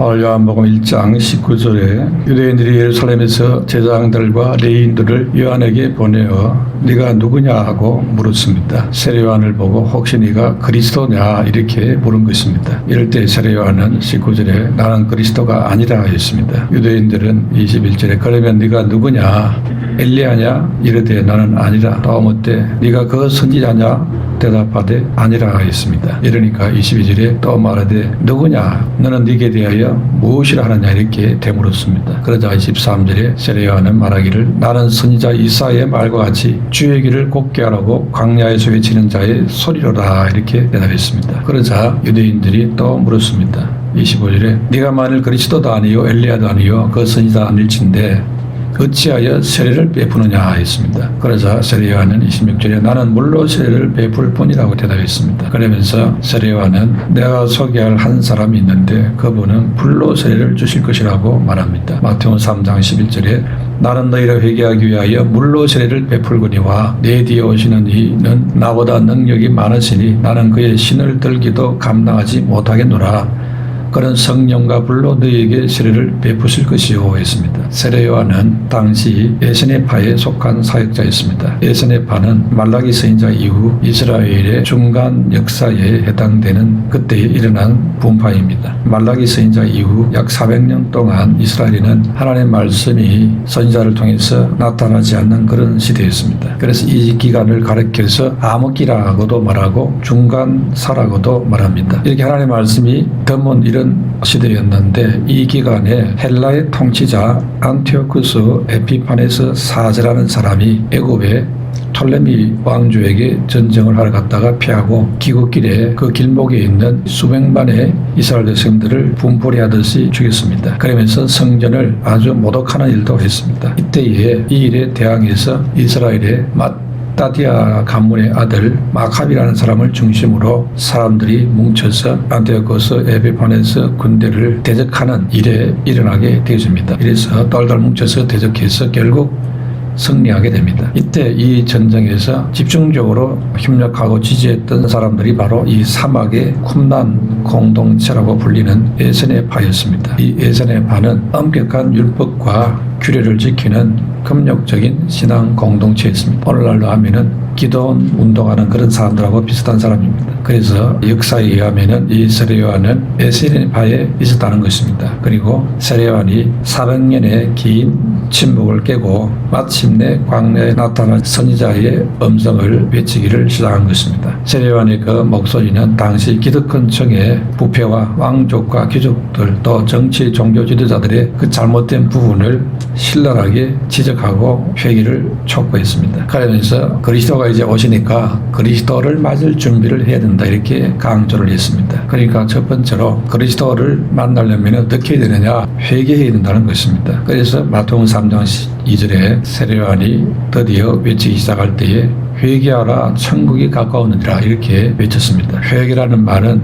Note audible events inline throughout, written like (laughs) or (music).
오늘 요한복음 1장 19절에 유대인들이 예루살렘에서 제사장들과 레인들을 요한에게 보내어 네가 누구냐 하고 물었습니다. 세례요한을 보고 혹시 네가 그리스도냐 이렇게 물은 것입니다. 이럴 때 세례요한은 19절에 나는 그리스도가 아니라 했습니다. 유대인들은 21절에 그러면 네가 누구냐 엘리야냐 이르되 나는 아니라 또 묻되 네가 그 선지자냐 대답하되 아니라 했습니다. 이러니까 22절에 또 말하되 누구냐 너는 네게 대하여 무엇이라 하느냐 이렇게 되물었습니다. 그러자 23절에 세례요한은 말하기를 나는 선지자 이사의 말과 같이 주의 길을 곱게 하라고 광야에서 외치는 자의 소리로라 이렇게 대답했습니다. 그러자 유대인들이 또 물었습니다. 25절에 네가 만일 그리스도도 아니요 엘리야도 아니요 그 선지자 아닐진데 어찌하여 세례를 베푸느냐 했습니다. 그러자 세례 요한은 26절에 나는 물로 세례를 베풀 뿐이라고 대답했습니다. 그러면서 세례 요한은 내가 소개할 한 사람이 있는데 그분은 불로 세례를 주실 것이라고 말합니다. 마태복음 3장 11절에 나는 너희를 회개하기 위하여 물로 세례를 베풀거니와 내 뒤에 오시는 이는 나보다 능력이 많으시니 나는 그의 신을 들기도 감당하지 못하겠노라. 그런 성령과 불로 너희에게 세례를 베푸실 것이요 했습니다. 세례 요한은 당시 에스네파에 속한 사역자였습니다. 에스네파는 말라기 선지자 이후 이스라엘의 중간 역사에 해당되는 그때 일어난 분파입니다. 말라기 선지자 이후 약 400년 동안 이스라엘에는 하나님의 말씀이 선지자를 통해서 나타나지 않는 그런 시대였습니다. 그래서 이 기간을 가리켜서 암흑기라고도 말하고 중간사라고도 말합니다. 이렇게 하나님의 말씀이 드문 이런 시대였는데 이 기간에 헬라의 통치자 안티오쿠스 에피파네스 사제라는 사람이 애굽에 톨레미 왕조에게 전쟁을 하러 갔다가 피하고 귀국길에 그 길목에 있는 수백만의 이스라엘 백성들을 분포리 하듯이 죽였습니다. 그러면서 성전을 아주 모독하는 일도 했습니다. 이때에 이 일에 대항해서 이스라엘의 맏 다디아 가문의 아들 마카비라는 사람을 중심으로 사람들이 뭉쳐서 안티오코스 에피판에서 군대를 대적하는 일에 일어나게 되어집니다. 이래서 똘똘 뭉쳐서 대적해서 결국 승리하게 됩니다. 이때 이 전쟁에서 집중적으로 협력하고 지지했던 사람들이 바로 이 사막의 쿰난 공동체라고 불리는 에세네파였습니다. 이 에세네파는 엄격한 율법과 규례를 지키는 금욕적인 신앙 공동체였습니다. 오늘날로 하면은 기도원 운동하는 그런 사람들하고 비슷한 사람입니다. 그래서 역사에 의하면은 이 세례요한은 에세네파에 있었다는 것입니다. 그리고 세례요한이 400년의 긴 침묵을 깨고 마침내 광야에 나타난 선지자의 음성을 외치기를 시작한 것입니다. 세례요한의 그 목소리는 당시 기득권층의 부패와 왕족과 귀족들 또 정치 종교 지도자들의 그 잘못된 부분을 신랄하게 지적하고 회개를 촉구했습니다. 그러면서 그리스도가 이제 오시니까 그리스도를 맞을 준비를 해야 된다 이렇게 강조를 했습니다. 그러니까 첫 번째로 그리스도를 만나려면 어떻게 해야 되느냐 회개해야 된다는 것입니다. 그래서 마태복음 3장 2절에 세례요한이 드디어 외치기 시작할 때에 회개하라 천국이 가까우느니라 이렇게 외쳤습니다. 회개라는 말은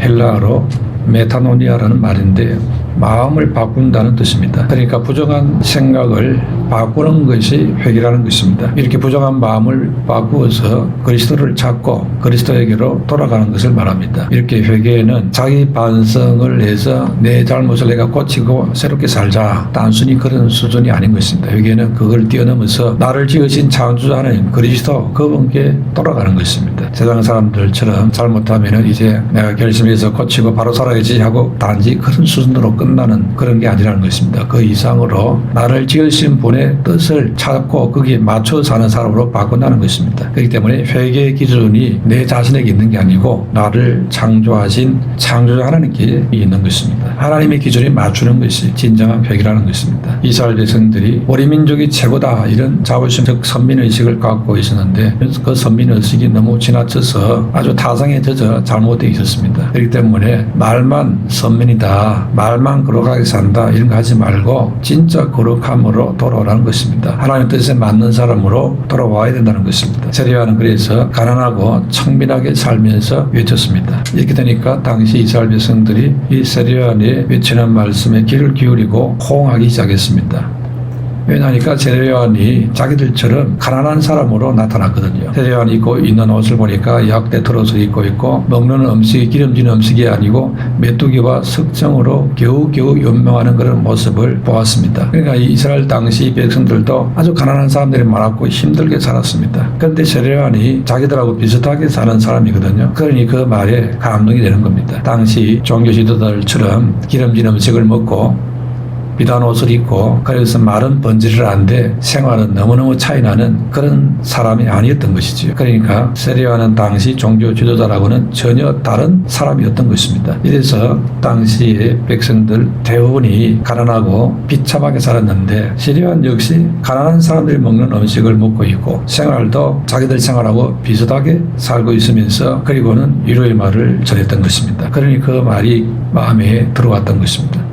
헬라어로 메타노니아라는 말인데 마음을 바꾼다는 뜻입니다. 그러니까 부정한 생각을 바꾸는 것이 회개라는 것입니다. 이렇게 부정한 마음을 바꾸어서 그리스도를 찾고 그리스도에게로 돌아가는 것을 말합니다. 이렇게 회개는 자기 반성을 해서 내 잘못을 내가 고치고 새롭게 살자. 단순히 그런 수준이 아닌 것입니다. 회개는 그걸 뛰어넘어서 나를 지으신 창조자 하나님 그리스도 그분께 돌아가는 것입니다. 세상 사람들처럼 잘못하면 이제 내가 결심해서 고치고 바로 살아야지 하고 단지 그런 수준으로 끝나는 그런 게 아니라는 것입니다. 그 이상으로 나를 지으신 분의 뜻을 찾고 거기에 맞춰 사는 사람으로 바꾼다는 것입니다. 그렇기 때문에 회개의 기준이 내 자신에게 있는 게 아니고 나를 창조하신 창조자 하나님께 있는 것입니다. 하나님의 기준에 맞추는 것이 진정한 회개라는 것입니다. 이스라엘 백성들이 우리 민족이 최고다 이런 자부심적 선민의식을 갖고 있었는데 그 선민의식이 너무 지나쳐서 아주 타성에 젖어 잘못되어 있었습니다. 그렇기 때문에 말만 선민이다 말만 거룩하게 산다 이런 거 하지 말고 진짜 거룩함으로 돌아오라 는 것입니다. 하나님 뜻에 맞는 사람으로 돌아와야 된다는 것입니다. 세례요한은 그래서 가난하고 청빈하게 살면서 외쳤습니다. 이렇게 되니까 당시 이스라엘 백성들이 이 세례요한이 외치는 말씀에 귀를 기울이고 호응하기 시작했습니다. 왜냐하니까 세례요한이 자기들처럼 가난한 사람으로 나타났거든요. 세례요한이 입고 있는 옷을 보니까 약대 털옷을 입고 있고 먹는 음식이 기름진 음식이 아니고 메뚜기와 석정으로 겨우겨우 연명하는 그런 모습을 보았습니다. 그러니까 이 이스라엘 당시 백성들도 아주 가난한 사람들이 많았고 힘들게 살았습니다. 그런데 세례요한이 자기들하고 비슷하게 사는 사람이거든요. 그러니 그 말에 감동이 되는 겁니다. 당시 종교 지도자들처럼 기름진 음식을 먹고 비단 옷을 입고 그래서 말은 번지를 하는데 생활은 너무너무 차이 나는 그런 사람이 아니었던 것이지요. 그러니까 세례요한은 당시 종교 지도자라고는 전혀 다른 사람이었던 것입니다. 이래서 당시의 백성들 대부분이 가난하고 비참하게 살았는데 세례요한 역시 가난한 사람들이 먹는 음식을 먹고 있고 생활도 자기들 생활하고 비슷하게 살고 있으면서 그리고는 위로의 말을 전했던 것입니다. 그러니 그 말이 마음에 들어왔던 것입니다.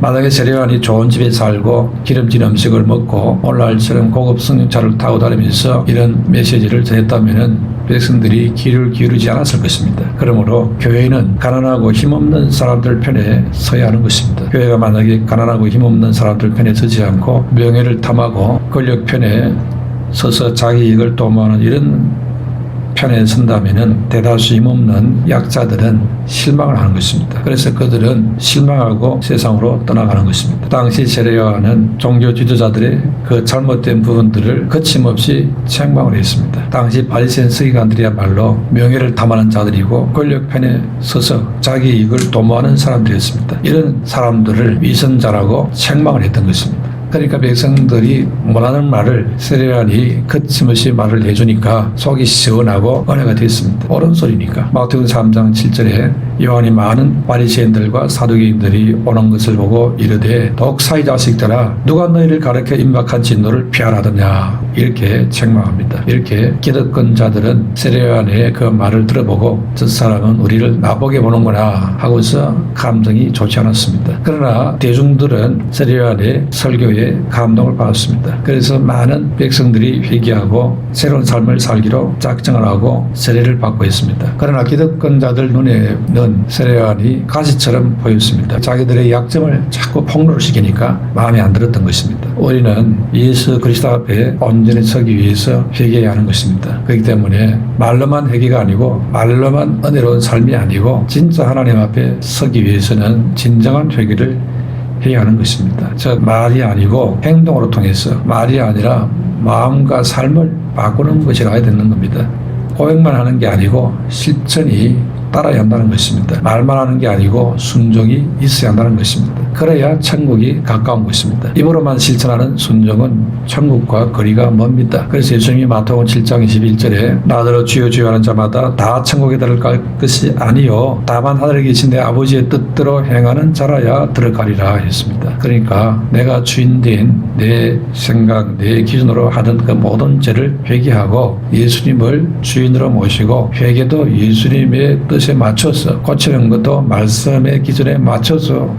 만약에 세례요한이 좋은 집에 살고 기름진 음식을 먹고 오늘날처럼 고급 승용차를 타고 다니면서 이런 메시지를 전했다면 백성들이 귀를 기울이지 않았을 것입니다. 그러므로 교회는 가난하고 힘없는 사람들 편에 서야 하는 것입니다. 교회가 만약에 가난하고 힘없는 사람들 편에 서지 않고 명예를 탐하고 권력 편에 서서 자기 이익을 도모하는 이런 편에 선다면은 대다수 힘없는 약자들은 실망을 하는 것입니다. 그래서 그들은 실망하고 세상으로 떠나가는 것입니다. 당시 세례요한은 종교 지도자들의 그 잘못된 부분들을 거침없이 책망을 했습니다. 당시 바리새인 서기관들이야말로 명예를 탐하는 자들이고 권력 편에 서서 자기 이익을 도모하는 사람들이었습니다. 이런 사람들을 위선자라고 책망을 했던 것입니다. 그러니까 백성들이 원하는 말을 세례요한이 거침없이 말을 해주니까 속이 시원하고 은혜가 됐습니다. 옳은 소리니까. 마태복음 3장 7절에 요한이 많은 바리새인들과 사두개인들이 오는 것을 보고 이르되 독사의 자식들아 누가 너희를 가르쳐 임박한 진노를 피하라더냐 이렇게 책망합니다. 이렇게 기득권 자들은 세례요한의 그 말을 들어보고 저 사람은 우리를 나보게 보는구나 하고서 감정이 좋지 않았습니다. 그러나 대중들은 세례요한의 설교에 감동을 받았습니다. 그래서 많은 백성들이 회개하고 새로운 삶을 살기로 작정을 하고 세례를 받고 있습니다. 그러나 기득권자들 눈에 는 세례요한이 가시처럼 보였습니다. 자기들의 약점을 자꾸 폭로를 시키니까 마음에 안 들었던 것입니다. 우리는 예수 그리스도 앞에 온전히 서기 위해서 회개해야 하는 것입니다. 그렇기 때문에 말로만 회개가 아니고 말로만 은혜로운 삶이 아니고 진짜 하나님 앞에 서기 위해서는 진정한 회개를 해야 하는 것입니다. 저 말이 아니고 행동으로 통해서 말이 아니라 마음과 삶을 바꾸는 것이라 되는 겁니다. 고백만 하는 게 아니고 실천이 따라야 한다는 것입니다. 말만 하는 게 아니고 순종이 있어야 한다는 것입니다. 그래야 천국이 가까운 것입니다. 입으로만 실천하는 순종은 천국과 거리가 멉니다. 그래서 예수님이 마태복음 7장 21절에 나더러 주여 주여 하는 자마다 다 천국에 들어갈 것이 아니요 다만 하늘에 계신 내 아버지의 뜻대로 행하는 자라야 들어가리라 했습니다. 그러니까 내가 주인 된 내 생각, 내 기준으로 하던 그 모든 죄를 회개하고 예수님을 주인으로 모시고 회개도 예수님의 뜻에 맞춰서 고치는 것도 말씀의 기준에 맞춰서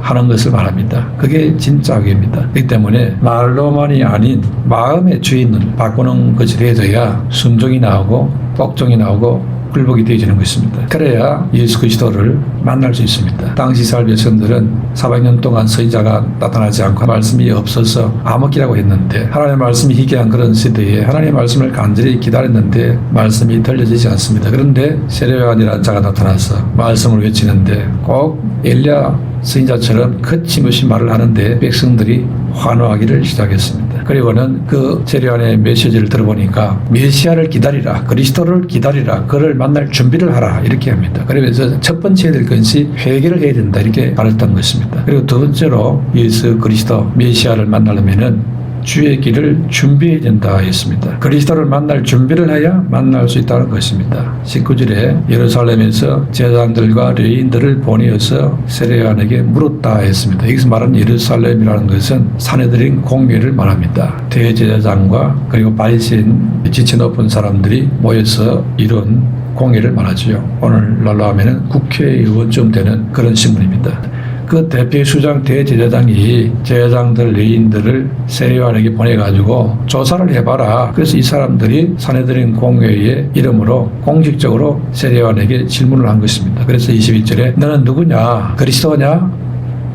하는 것을 말합니다. 그게 진짜 회개입니다. 그렇기 때문에 말로만이 아닌 마음의 주인을 바꾸는 것이 되어야 순종이 나오고 복종이 나오고 굴복이 되어지는 것입니다. 그래야 예수 그리스도를 만날 수 있습니다. 당시 이스라엘 백성들은 400년 동안 서의자가 나타나지 않고 말씀이 없어서 암흑기라고 했는데 하나님의 말씀이 희귀한 그런 시대에 하나님의 말씀을 간절히 기다렸는데 말씀이 들려지지 않습니다. 그런데 세례요한이라는 자가 나타나서 말씀을 외치는데 꼭 엘리야 스인자처럼 거침없이 말을 하는데 백성들이 환호하기를 시작했습니다. 그리고는 그 세례요한의 메시지를 들어보니까 메시아를 기다리라, 그리스도를 기다리라, 그를 만날 준비를 하라 이렇게 합니다. 그러면서 첫 번째 될 것이 회개를 해야 된다 이렇게 말했던 것입니다. 그리고 두 번째로 예수 그리스도 메시아를 만나려면은 주의 길을 준비해야 된다 했습니다. 그리스도를 만날 준비를 해야 만날 수 있다는 것입니다. 19절에 예루살렘에서 제자들과 레인들을 보내어서 세례요한에게 물었다 했습니다. 여기서 말하는 예루살렘이라는 것은 사내들인 공회를 말합니다. 대제사장과 그리고 바리새인 지체 높은 사람들이 모여서 이룬 공회를 말하지요. 오늘날로 하면은 국회의원쯤 되는 그런 신문입니다. 그 대표 수장 대제사장이 제사장들 레인들을 세례요한에게 보내가지고 조사를 해봐라. 그래서 이 사람들이 사내들인 공회의 이름으로 공식적으로 세례요한에게 질문을 한 것입니다. 그래서 22절에 너는 누구냐? 그리스도냐?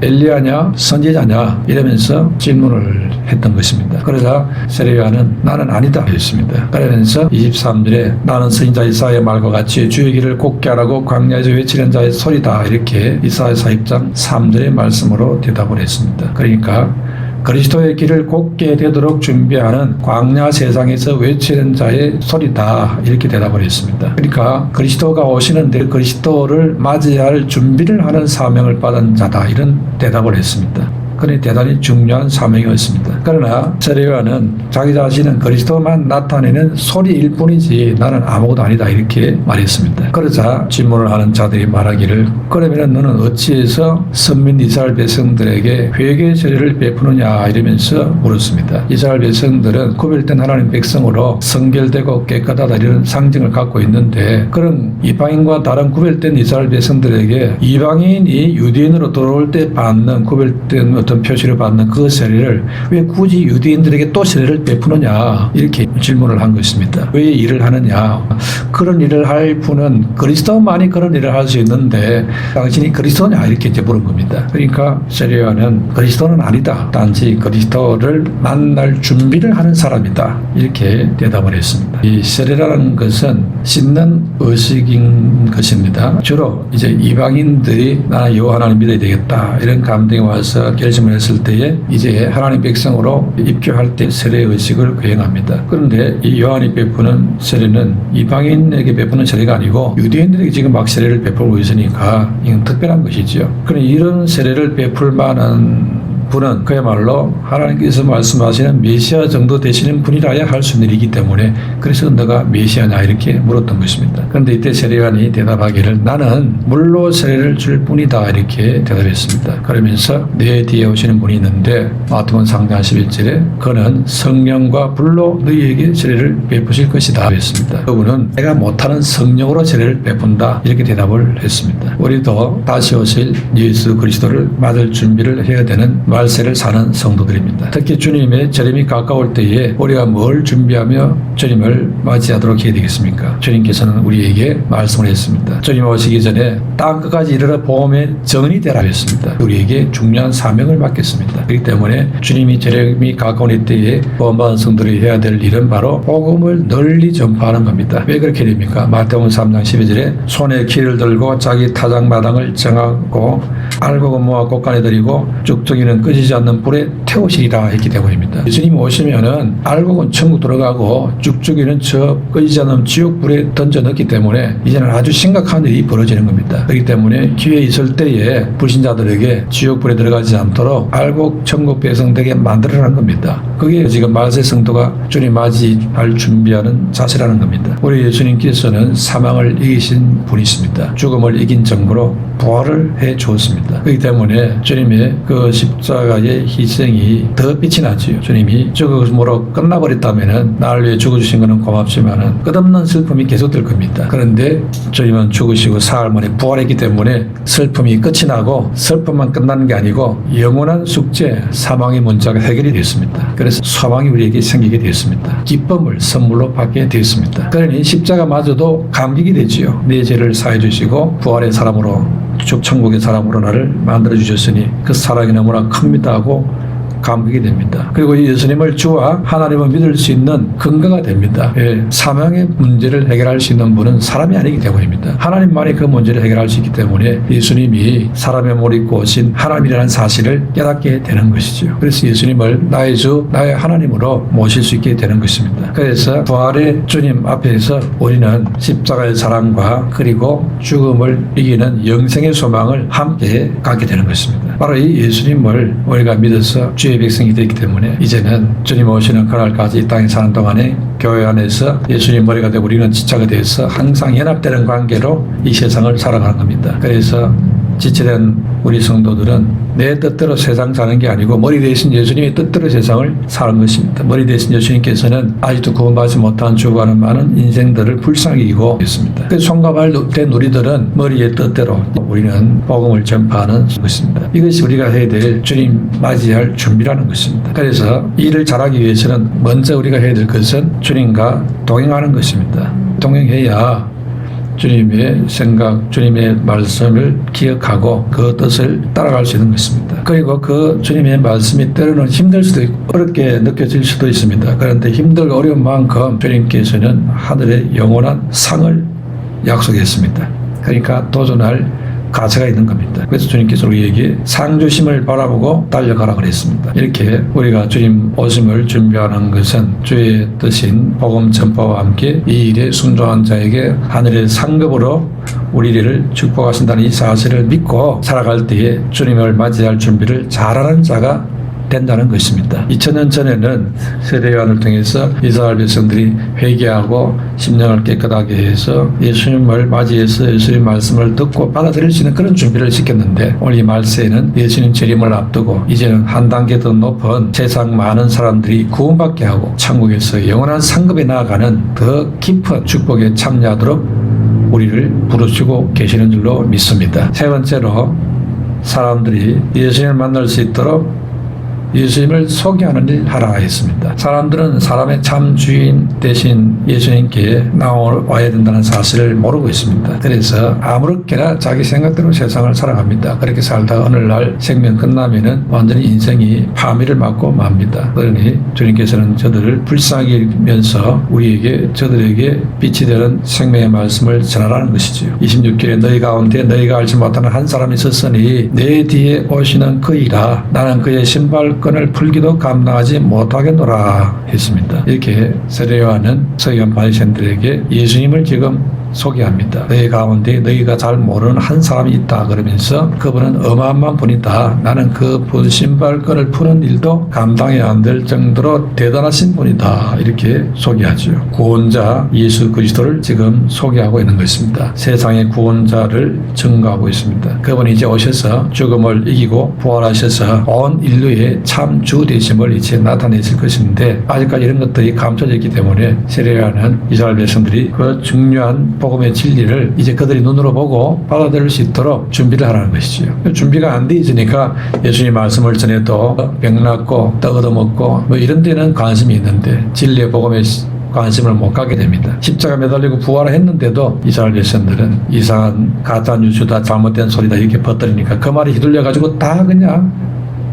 엘리야냐 선지자냐 이러면서 질문을 했던 것입니다. 그러자 세례요한은 나는 아니다 했습니다. 그러면서 23절에 나는 선지자 이사의 말과 같이 주의 길을 곱게 하라고 광야에서 외치는 자의 소리다 이렇게 이사야 4입장 3절의 말씀으로 대답을 했습니다. 그러니까 그리스도의 길을 곱게 되도록 준비하는 광야 세상에서 외치는 자의 소리다 이렇게 대답을 했습니다. 그러니까 그리스도가 오시는데 그리스도를 맞이할 준비를 하는 사명을 받은 자다 이런 대답을 했습니다. 그는 대단히 중요한 사명이었습니다. 그러나 세례요한은 자기 자신은 그리스도만 나타내는 소리일 뿐이지 나는 아무것도 아니다 이렇게 말했습니다. 그러자 질문을 하는 자들이 말하기를 그러면 너는 어찌해서 선민 이스라엘 백성들에게 회개 세례를 베푸느냐 이러면서 물었습니다. 이스라엘 백성들은 구별된 하나님 백성으로 성결되고 깨끗하다 이런 상징을 갖고 있는데 그런 이방인과 다른 구별된 이스라엘 백성들에게 이방인이 유대인으로 돌아올 때 받는 구별된 어떤 표시를 받는 그 세례를 왜 굳이 유대인들에게 또 세례를 베푸느냐 이렇게 질문을 한 것입니다. 왜 일을 하느냐? 그런 일을 할 분은 그리스도만이 그런 일을 할 수 있는데 당신이 그리스도냐 이렇게 이제 물은 겁니다. 그러니까 세례요한은 그리스도는 아니다. 단지 그리스도를 만날 준비를 하는 사람이다. 이렇게 대답을 했습니다. 이 세례라는 것은 씻는 의식인 것입니다. 주로 이제 이방인들이 나 여호와 하나님 믿어야 되겠다 이런 감동이 와서 결 심을 했을 때에 이제 하나님 백성으로 입교할 때 세례 의식을 거행합니다. 그런데 이 요한이 베푸는 세례는 이방인에게 베푸는 세례가 아니고 유대인들에게 지금 막 세례를 베풀고 있으니까 이건 특별한 것이죠. 그럼 이런 세례를 베풀 만한 분은 그야말로 하나님께서 말씀하시는 메시아 정도 되시는 분이라야 할 수 있는 일이기 때문에 그래서 너가 메시아냐 이렇게 물었던 것입니다. 그런데 이때 세례관이 대답하기를 나는 물로 세례를 줄 뿐이다 이렇게 대답했습니다. 그러면서 내 뒤에 오시는 분이 있는데 마태복음 3장 11절에 그는 성령과 불로 너희에게 세례를 베푸실 것이다 그랬습니다. 그분은 내가 못하는 성령으로 세례를 베푼다 이렇게 대답을 했습니다. 우리도 다시 오실 예수 그리스도를 맞을 준비를 해야 되는 말 세를 사는 성도들입니다. 특히 주님의 재림이 가까울 때에 우리가 뭘 준비하며 주님을 맞이하도록 해야 되겠습니까? 주님께서는 우리에게 말씀을 했습니다. 주님 오시기 전에 땅 끝까지 이르러 보험의 정이 되라 했습니다. 우리에게 중요한 사명을 맡겼습니다. 그렇기 때문에 주님이 재림이 가까운 이때에 보험받은 성도들이 해야 될 일은 바로 복음을 널리 전파하는 겁니다. 왜 그렇게 됩니까? 마태복음 3장 12절에 손에 키를 들고 자기 타작마당을 정하고 알고 모아 곳간에 들이고 쭉쭉이는 꺼지지 않는 불에 태우시리라 했기 때문입니다. 예수님이 오시면은 알곡은 천국 들어가고 쭉쭉이는 저 꺼지지 않는 지옥 불에 던져 넣기 때문에 이제는 아주 심각한 일이 벌어지는 겁니다. 그렇기 때문에 기회 있을 때에 불신자들에게 지옥 불에 들어가지 않도록 알곡 천국 배성되게 만들어라는 겁니다. 그게 지금 말세 성도가 주님 맞이할 준비하는 자세라는 겁니다. 우리 예수님께서는 사망을 이기신 분이십니다. 죽음을 이긴 정부로 부활을 해 주었습니다. 그렇기 때문에 주님의 그 십자 가의 희생이 더 빛이 나지요. 주님이 죽음으로 끝나버렸다면은 나를 위해 죽어주신 것은 고맙지만은 끝없는 슬픔이 계속될 겁니다. 그런데 주님은 죽으시고 사흘 만에 부활했기 때문에 슬픔이 끝이 나고 슬픔만 끝나는 게 아니고 영원한 숙제 사망의 문제가 해결이 됐습니다. 그래서 소망이 우리에게 생기게 되었습니다. 기쁨을 선물로 받게 되었습니다. 그러니 십자가마저도 감격이 되지요. 내 죄를 사해 주시고 부활의 사람으로 쭉 천국의 사람으로 나를 만들어 주셨으니 그 사랑이 너무나 큽니다 하고 감격이 됩니다. 그리고 이 예수님을 주와 하나님을 믿을 수 있는 근거가 됩니다. 예, 사명의 문제를 해결할 수 있는 분은 사람이 아니기 때문입니다. 하나님만이 그 문제를 해결할 수 있기 때문에 예수님이 사람의 몸을 입고 오신 하나님이라는 사실을 깨닫게 되는 것이죠. 그래서 예수님을 나의 주, 나의 하나님으로 모실 수 있게 되는 것입니다. 그래서 부활의 주님 앞에서 우리는 십자가의 사랑과 그리고 죽음을 이기는 영생의 소망을 함께 갖게 되는 것입니다. 바로 이 예수님을 우리가 믿어서 주의 백성이 되기 때문에 이제는 주님 오시는 그날까지 이 땅에 사는 동안에 교회 안에서 예수님 머리가 되고 우리는 지체가 되어서 항상 연합되는 관계로 이 세상을 살아가는 겁니다. 그래서 지체된 우리 성도들은 내 뜻대로 세상 사는 게 아니고 머리 대신 예수님의 뜻대로 세상을 사는 것입니다. 머리 대신 예수님께서는 아직도 구원받지 못한 죽어가는 많은 인생들을 불쌍히 이기고 있습니다. 그 손과 발된 우리들은 머리의 뜻대로 우리는 복음을 전파하는 것입니다. 이것이 우리가 해야 될 주님 맞이할 준비라는 것입니다. 그래서 이 일을 잘하기 위해서는 먼저 우리가 해야 될 것은 주님과 동행하는 것입니다. 동행해야 주님의 생각, 주님의 말씀을 기억하고 그 뜻을 따라갈 수 있는 것입니다. 그리고 그 주님의 말씀이 때로는 힘들 수도 있고 어렵게 느껴질 수도 있습니다. 그런데 힘들고 어려운 만큼 주님께서는 하늘의 영원한 상을 약속했습니다. 그러니까 도전할 가치가 있는 겁니다. 그래서 주님께서 우리에게 상주심을 바라보고 달려가라 그랬습니다. 이렇게 우리가 주님 오심을 준비하는 것은 주의 뜻인 복음 전파와 함께 이 일에 순종한 자에게 하늘의 상급으로 우리를 축복하신다는 이 사실을 믿고 살아갈 때에 주님을 맞이할 준비를 잘하는 자가 된다는 것입니다. 2000년 전에는 세례요한을 통해서 이스라엘 백성들이 회개하고 심령을 깨끗하게 해서 예수님을 맞이해서 예수님 말씀을 듣고 받아들일 수 있는 그런 준비를 시켰는데 오늘 이 말세에는 예수님 재림을 앞두고 이제는 한 단계 더 높은 세상 많은 사람들이 구원받게 하고 천국에서 영원한 상급에 나아가는 더 깊은 축복에 참여하도록 우리를 부르시고 계시는 줄로 믿습니다. 세 번째로 사람들이 예수님을 만날 수 있도록 예수님을 소개하는 일 하라 했습니다. 사람들은 사람의 참 주인 대신 예수님께 나와야 된다는 사실을 모르고 있습니다. 그래서 아무렇게나 자기 생각대로 세상을 살아갑니다. 그렇게 살다가 어느 날 생명 끝나면은 완전히 인생이 파미를 맞고 맙니다. 그러니 주님께서는 저들을 불쌍히 여기면서 우리에게 저들에게 빛이 되는 생명의 말씀을 전하라는 것이지요. 26절에 너희 가운데 너희가 알지 못하는 한 사람이 있었으니 내 뒤에 오시는 그이라 나는 그의 신발 끈을 풀기도 감당하지 못하겠노라 했습니다. 이렇게 세례요한은 서기관 바리새인들에게 예수님을 지금 소개합니다. 너희 가운데 너희가 잘 모르는 한 사람이 있다 그러면서 그분은 어마어마한 분이다. 나는 그분 신발끈을 푸는 일도 감당해야 안될 정도로 대단하신 분이다. 이렇게 소개하죠. 구원자 예수 그리스도를 지금 소개하고 있는 것입니다. 세상의 구원자를 증거하고 있습니다. 그분이 이제 오셔서 죽음을 이기고 부활하셔서 온 인류의 참 주 되심을 이제 나타내실 것인데 아직까지 이런 것들이 감춰져 있기 때문에 세례하는 이스라엘 백성들이 그 중요한 복음의 진리를 이제 그들이 눈으로 보고 받아들일 수 있도록 준비를 하라는 것이죠. 준비가 안 돼 있으니까 예수님 말씀을 전해도 병 낫고 떡 얻어먹고 뭐 이런 데는 관심이 있는데 진리의 복음에 관심을 못 갖게 됩니다. 십자가 매달리고 부활을 했는데도 이스라엘 백성들은 이상한 가짜 뉴스다 잘못된 소리다 이렇게 퍼뜨리니까 그 말이 휘둘려 가지고 다 그냥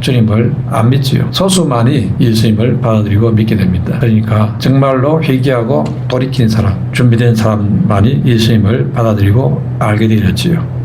주님을 안 믿지요. 소수만이 예수님을 받아들이고 믿게 됩니다. 그러니까 정말로 회개하고 돌이킨 사람, 준비된 사람만이 예수님을 받아들이고 알게 되었지요.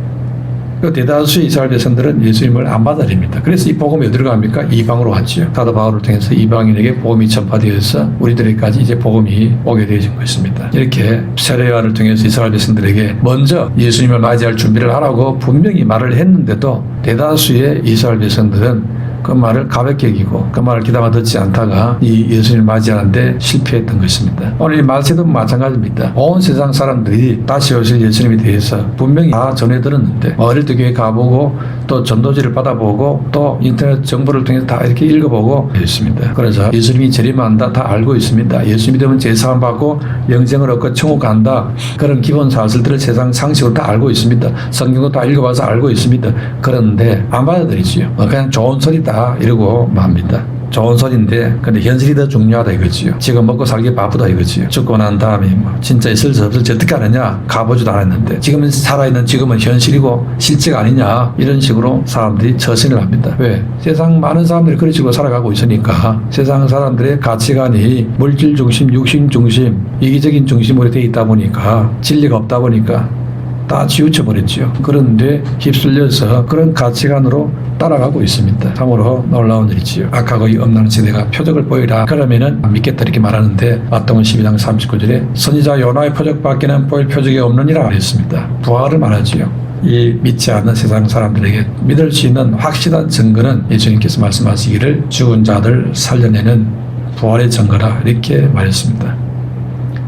그 대다수 이스라엘 백성들은 예수님을 안 받아들입니다. 그래서 이 복음이 어디로 갑니까? 이방으로 왔지요. 사도 바울을 통해서 이방인에게 복음이 전파되어서 우리들에게까지 이제 복음이 오게 되어진 것입니다. 이렇게 세례요한을 통해서 이스라엘 백성들에게 먼저 예수님을 맞이할 준비를 하라고 분명히 말을 했는데도 대다수의 이스라엘 백성들은 그 말을 가볍게 여기고 그 말을 귀담아 듣지 않다가 이 예수님을 맞이하는데 실패했던 것입니다. 오늘 이 말세도 마찬가지입니다. 온 세상 사람들이 다시 오실 예수님에 대해서 분명히 다 전해 들었는데 어릴 때 교회 가보고 또 전도지를 받아보고 또 인터넷 정보를 통해서 다 이렇게 읽어보고 했습니다. 그래서 예수님이 재림한다 다 알고 있습니다. 예수 믿으면 제사함 받고 영생을 얻고 천국 간다 그런 기본 사실들을 세상 상식으로 다 알고 있습니다. 성경도 다 읽어봐서 알고 있습니다. 그런데 안 받아들이지요. 어, 그냥 좋은 소리다 이러고 맙니다. 좋은 소리인데 근데 현실이 더 중요하다 이거지요. 지금 먹고 살기 바쁘다 이거지요. 죽고 난 다음에 뭐 진짜 있을 수 없을지 어떻게 하느냐 가보지도 않았는데 지금은 살아있는 지금은 현실이고 실제가 아니냐 이런 식으로 사람들이 처신을 합니다. 왜? 세상 많은 사람들이 그런 식으로 살아가고 있으니까 (laughs) 세상 사람들의 가치관이 물질 중심, 육신 중심, 이기적인 중심으로 돼 있다 보니까 진리가 없다 보니까 다 치우쳐 버렸죠. 그런데 휩쓸려서 그런 가치관으로 따라가고 있습니다. 참으로 놀라운 일이지요. 악하고 엄나는 세대가 표적을 보이라 그러면은 믿겠다 이렇게 말하는데 마태복음 12장 39절에 선지자 요나의 표적 밖에는 보일 표적이 없느니라 그랬습니다. 부활을 말하지요. 이 믿지 않는 세상 사람들에게 믿을 수 있는 확실한 증거는 예수님께서 말씀하시기를 죽은 자들 살려내는 부활의 증거라 이렇게 말했습니다.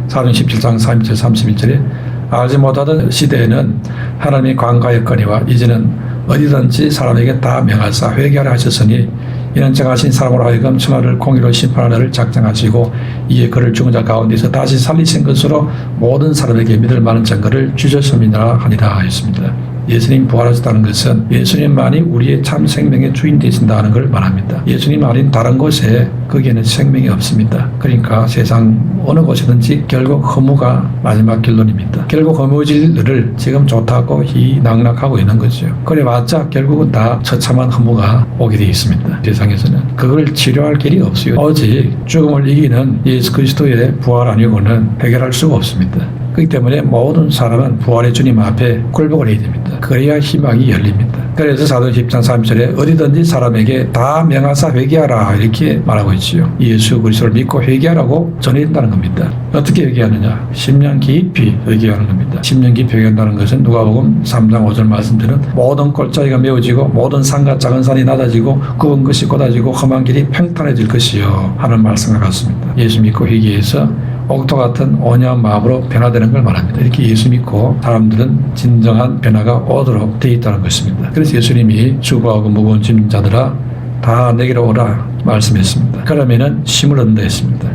사도행 17장 31절 31절에 알지 못하던 시대에는 하나님이 관가였거니와 이제는 어디든지 사람에게 다 명하사 회개하라 하셨으니 이는 정하신 사람으로 하여금 천하를 공의로 심판하는 를 작정하시고 이에 그를 죽은 자 가운데서 다시 살리신 것으로 모든 사람에게 믿을 만한 증거를 주셨음이라 하니라 하였습니다. 예수님 부활하셨다는 것은 예수님만이 우리의 참 생명의 주인 되신다는 걸 말합니다. 예수님 아닌 다른 곳에 거기에는 생명이 없습니다. 그러니까 세상 어느 곳이든지 결국 허무가 마지막 결론입니다. 결국 허무질을 지금 좋다고 이 낙락하고 있는 거죠. 그래봤자 결국은 다 처참한 허무가 오게 되어 있습니다. 세상에서는 그걸 치료할 길이 없어요. 오직 죽음을 이기는 예수 그리스도의 부활 아니고는 해결할 수가 없습니다. 그렇기 때문에 모든 사람은 부활의 주님 앞에 굴복을 해야 됩니다. 그래야 희망이 열립니다. 그래서 사도행 10장 3절에 어디든지 사람에게 다 명하사 회개하라 이렇게 말하고 있지요. 예수 그리스도를 믿고 회개하라고 전해야 된다는 겁니다. 어떻게 회개하느냐? 10년 깊이 회개하는 겁니다. 10년 깊이 회개한다는 것은 누가복음 3장 5절 말씀대로 모든 골짜기가 메워지고 모든 산과 작은 산이 낮아지고 굽은 것이 곧아지고 험한 길이 평탄해질 것이요 하는 말씀과 같습니다. 예수 믿고 회개해서 옥토 같은 온유한 마음으로 변화되는 걸 말합니다. 이렇게 예수 믿고 사람들은 진정한 변화가 오도록 되어 있다는 것입니다. 그래서 예수님이 수고하고 무거운 짐 자들아 다 내게로 오라 말씀했습니다. 그러면은 힘을 얻는다 했습니다.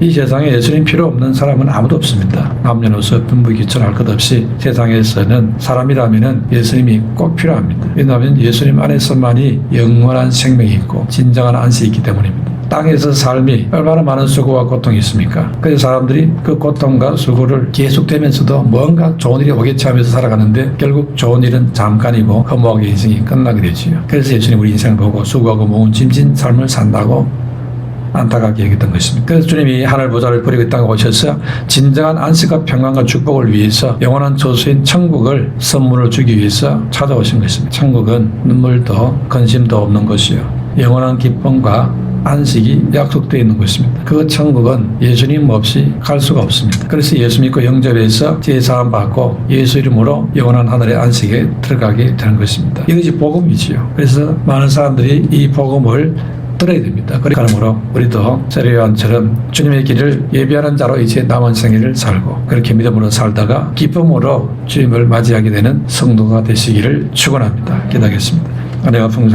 이 세상에 예수님 필요 없는 사람은 아무도 없습니다. 남녀노소 분부 기천할 것 없이 세상에서는 사람이라면은 예수님이 꼭 필요합니다. 왜냐하면 예수님 안에서만이 영원한 생명이 있고 진정한 안식이 있기 때문입니다. 땅에서 삶이 얼마나 많은 수고와 고통이 있습니까? 그래서 사람들이 그 고통과 수고를 계속되면서도 뭔가 좋은 일이 오겠지 하면서 살아가는데 결국 좋은 일은 잠깐이고 허무하게 인생이 끝나게 되지요. 그래서 예수님 우리 인생을 보고 수고하고 모은 짐진 삶을 산다고 안타깝게 여겼던 것입니다. 그래서 주님이 하늘 보좌를 버리고 이 땅에 오셔서 진정한 안식과 평강과 축복을 위해서 영원한 조수인 천국을 선물을 주기 위해서 찾아오신 것입니다. 천국은 눈물도 근심도 없는 것이요. 영원한 기쁨과 안식이 약속되어 있는 것입니다. 그 천국은 예수님 없이 갈 수가 없습니다. 그래서 예수 믿고 영접해서 제사함 받고 예수 이름으로 영원한 하늘의 안식에 들어가게 되는 것입니다. 이것이 복음이지요. 그래서 많은 사람들이 이 복음을 들어야 됩니다. 그러므로 우리도 세례요한처럼 주님의 길을 예비하는 자로 이제 남은 생애를 살고 그렇게 믿음으로 살다가 기쁨으로 주님을 맞이하게 되는 성도가 되시기를 축원합니다. 기도하겠습니다. 내가 풍성